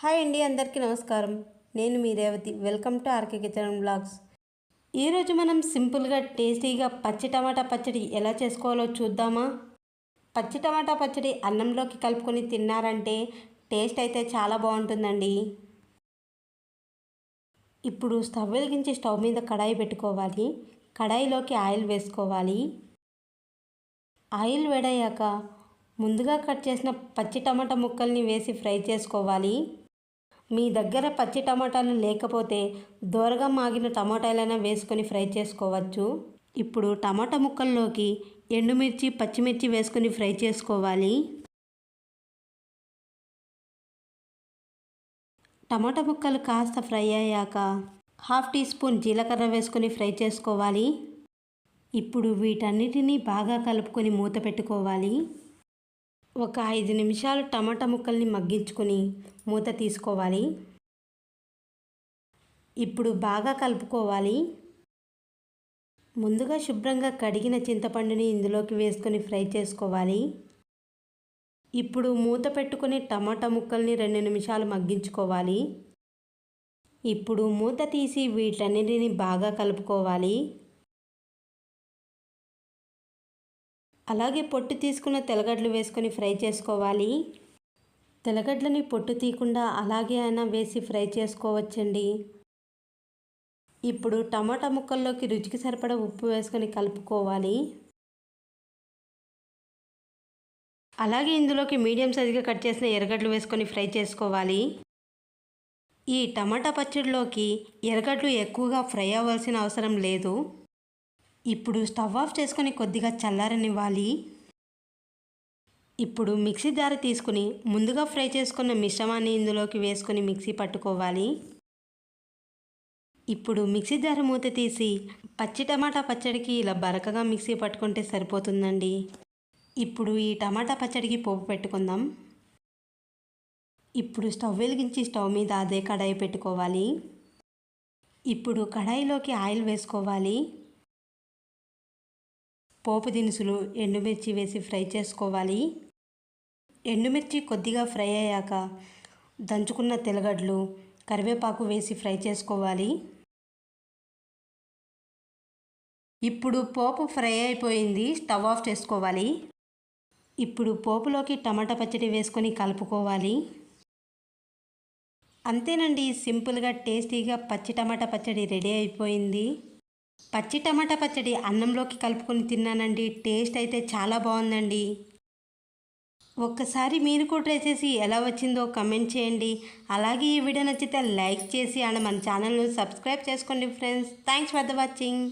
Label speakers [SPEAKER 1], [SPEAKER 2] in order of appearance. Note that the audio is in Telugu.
[SPEAKER 1] హాయ్ అండి అందరికీ నమస్కారం. నేను మీ Revathi. Welcome to RK kitchen blogs. ఈరోజు మనం సింపుల్గా టేస్టీగా పచ్చి టమాటా పచ్చడి ఎలా చేసుకోవాలో చూద్దామా? పచ్చి టమాటా పచ్చడి అన్నంలోకి కలుపుకొని తిన్నారంటే టేస్ట్ అయితే చాలా బాగుంటుందండి. ఇప్పుడు స్టవ్ వెలిగించి స్టవ్ మీద కడాయి పెట్టుకోవాలి. కడాయిలోకి ఆయిల్ వేసుకోవాలి. ఆయిల్ వేడయ్యాక ముందుగా కట్ చేసిన పచ్చి టమాటా ముక్కల్ని వేసి ఫ్రై చేసుకోవాలి. మీ దగ్గర పచ్చి టమాటాలు లేకపోతే దూరగా మాగిన టమాటాలైనా వేసుకొని ఫ్రై చేసుకోవచ్చు. ఇప్పుడు టమాటా ముక్కల్లోకి ఎండుమిర్చి పచ్చిమిర్చి వేసుకొని ఫ్రై చేసుకోవాలి. టమాటా ముక్కలు కాస్త ఫ్రై అయ్యాక హాఫ్ టీ స్పూన్ జీలకర్ర వేసుకొని ఫ్రై చేసుకోవాలి. ఇప్పుడు వీటన్నిటినీ బాగా కలుపుకొని మూత పెట్టుకోవాలి. ఒక ఐదు నిమిషాలు టమాటా ముక్కల్ని మగ్గించుకొని మూత తీసుకోవాలి. ఇప్పుడు బాగా కలుపుకోవాలి. ముందుగా శుభ్రంగా కడిగిన చింతపండుని ఇందులోకి వేసుకొని ఫ్రై చేసుకోవాలి. ఇప్పుడు మూత పెట్టుకుని టమాటా ముక్కల్ని రెండు నిమిషాలు మగ్గించుకోవాలి. ఇప్పుడు మూత తీసి వీటన్నిటిని బాగా కలుపుకోవాలి. అలాగే పొట్టు తీసుకున్న తెల్లగడ్డలు వేసుకొని ఫ్రై చేసుకోవాలి. తెల్లగడ్డలని పొట్టు తీయకుండా అలాగే అయినా వేసి ఫ్రై చేసుకోవచ్చండి. ఇప్పుడు టమాటా ముక్కల్లోకి రుచికి సరిపడా ఉప్పు వేసుకొని కలుపుకోవాలి. అలాగే ఇందులోకి మీడియం సైజుగా కట్ చేసిన ఎర్రగడ్డలు వేసుకొని ఫ్రై చేసుకోవాలి. ఈ టమాటా పచ్చడిలోకి ఎర్రగడ్డలు ఎక్కువగా ఫ్రై అవ్వాల్సిన అవసరం లేదు. ఇప్పుడు స్టవ్ ఆఫ్ చేసుకుని కొద్దిగా చల్లారనివ్వాలి. ఇప్పుడు మిక్సీ జార తీసుకుని ముందుగా ఫ్రై చేసుకున్న మిశ్రమాన్ని ఇందులోకి వేసుకుని మిక్సీ పట్టుకోవాలి. ఇప్పుడు మిక్సీ జార మూత తీసి పచ్చి టమాటా పచ్చడికి ఇలా బరకగా మిక్సీ పట్టుకుంటే సరిపోతుందండి. ఇప్పుడు ఈ టమాటా పచ్చడికి పోపు పెట్టుకుందాం. ఇప్పుడు స్టవ్ వెలిగించి స్టవ్ మీద అదే కడాయి పెట్టుకోవాలి. ఇప్పుడు కడాయిలోకి ఆయిల్ వేసుకోవాలి. పోపు దినుసులు ఎండుమిర్చి వేసి ఫ్రై చేసుకోవాలి. ఎండుమిర్చి కొద్దిగా ఫ్రై అయ్యాక దంచుకున్న తెలగడ్లు కరివేపాకు వేసి ఫ్రై చేసుకోవాలి. ఇప్పుడు పోపు ఫ్రై అయిపోయింది స్టవ్ ఆఫ్ చేసుకోవాలి. ఇప్పుడు పోపులోకి టమాటా పచ్చడి వేసుకొని కలుపుకోవాలి. అంతేనండి సింపుల్గా టేస్టీగా పచ్చి టమాటా పచ్చడి రెడీ అయిపోయింది. పచ్చి టమాటా పచ్చడి అన్నంలోకి కలుపుకొని తిన్నానండి. టేస్ట్ అయితే చాలా బాగుందండి. ఒక్కసారి మీరు కూడా ట్రై చేసి ఎలా వచ్చిందో కమెంట్ చేయండి. అలాగే ఈ వీడియో నచ్చితే లైక్ చేసి అండ్ మన ఛానల్ను సబ్స్క్రైబ్ చేసుకోండి friends. Thanks for the watching.